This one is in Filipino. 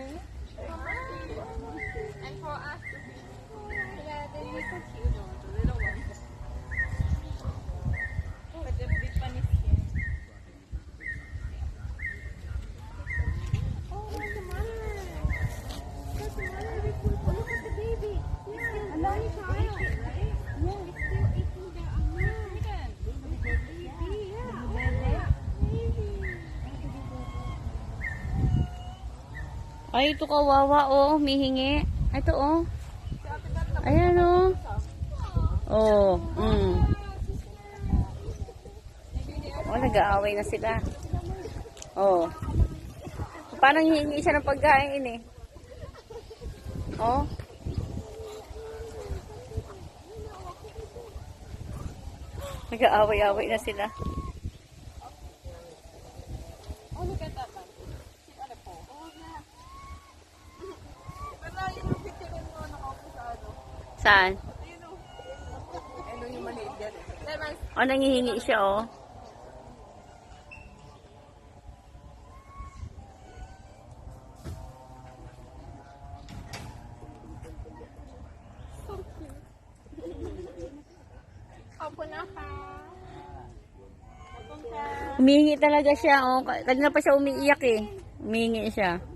นี้ Ay, ito kawawa, oh. Mihingi. Ito, oh. Ayan, oh. Oh, mm. Oh, nag-aaway na sila. Oh. Parang hihingi siya ng pagkain, eh. Oh. Nag-aaway-aaway na sila. Oh, look at that Saan? O. Ayun yung maliit yan. Oh, nangihingi siya, oh. Opo ka. Humihingi talaga siya, oh. Kanina pa siya umiiyak, eh. Humihingi siya.